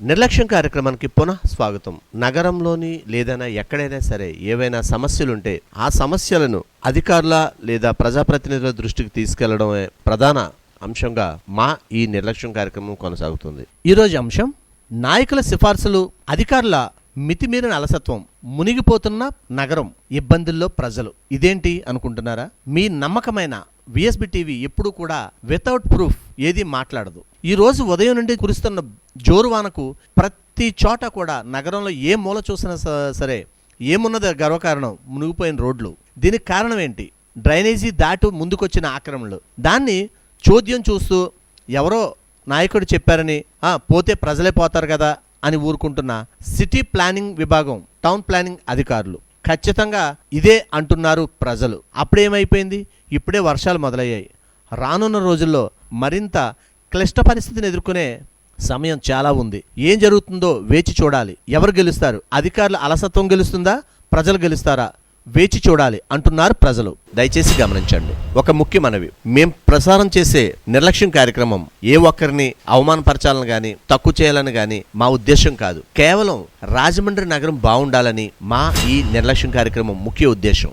నిర్లక్ష్యం కార్యక్రమానికి పునః స్వాగతం. నగరంలోని లేదైనా ఎక్కడైనా సరే ఏవైనా సమస్యలుంటే ఆ సమస్యలను అధికారుల లేదా ప్రజాప్రతినిధుల దృష్టికి తీసుకెళ్ళడమే ప్రధాన అంశంగా మా ఈ నిర్లక్ష్యం కార్యక్రమం కొనసాగుతుంది. ఈరోజు అంశం నాయకుల సిఫార్సులు అధికారుల మితిమీరిన అలసత్వం మునిగిపోతున్న నగరం ఇబ్బందుల్లో ప్రజలు. ఇదేంటి అనుకుంటున్నారా? మీ నమ్మకమైన విఎస్బి టీవీ ఎప్పుడు కూడా వితౌట్ ప్రూఫ్ ఏది మాట్లాడదు. ఈ రోజు ఉదయం నుండి కురుస్తున్న జోరువానకు ప్రతి చోట కూడా నగరంలో ఏ మూల చూసినా సరే ఏమున్నది గర్వకారణం? మునిగిపోయిన రోడ్లు. దీనికి కారణం ఏంటి? డ్రైనేజీ దాటు ముందుకొచ్చిన ఆక్రమణలు. దాన్ని చోద్యం చూస్తూ ఎవరో నాయకుడు చెప్పారని "ఆ, పోతే ప్రజలే పోతారు కదా అని ఊరుకుంటున్న సిటీ ప్లానింగ్ విభాగం టౌన్ ప్లానింగ్ అధికారులు ఖచ్చితంగా ఇదే అంటున్నారు ప్రజలు. అప్పుడేమైపోయింది? ఇప్పుడే వర్షాలు మొదలయ్యాయి. రానున్న రోజుల్లో మరింత క్లిష్ట పరిస్థితిని ఎదుర్కొనే సమయం చాలా ఉంది. ఏం జరుగుతుందో వేచి చూడాలి. ఎవరు గెలుస్తారు? అధికారుల అలసత్వం గెలుస్తుందా? ప్రజలు గెలుస్తారా? వేచి చూడాలి అంటున్నారు ప్రజలు. దయచేసి గమనించండి. ఒక ముఖ్య మనవి. మేం ప్రసారం చేసే నిర్లక్ష్యం కార్యక్రమం ఏ ఒక్కరిని అవమానపరచాలని గాని తక్కువ చేయాలని గాని మా ఉద్దేశం కాదు. కేవలం రాజమండ్రి నగరం బాగుండాలని మా ఈ నిర్లక్ష్యం కార్యక్రమం ముఖ్య ఉద్దేశం.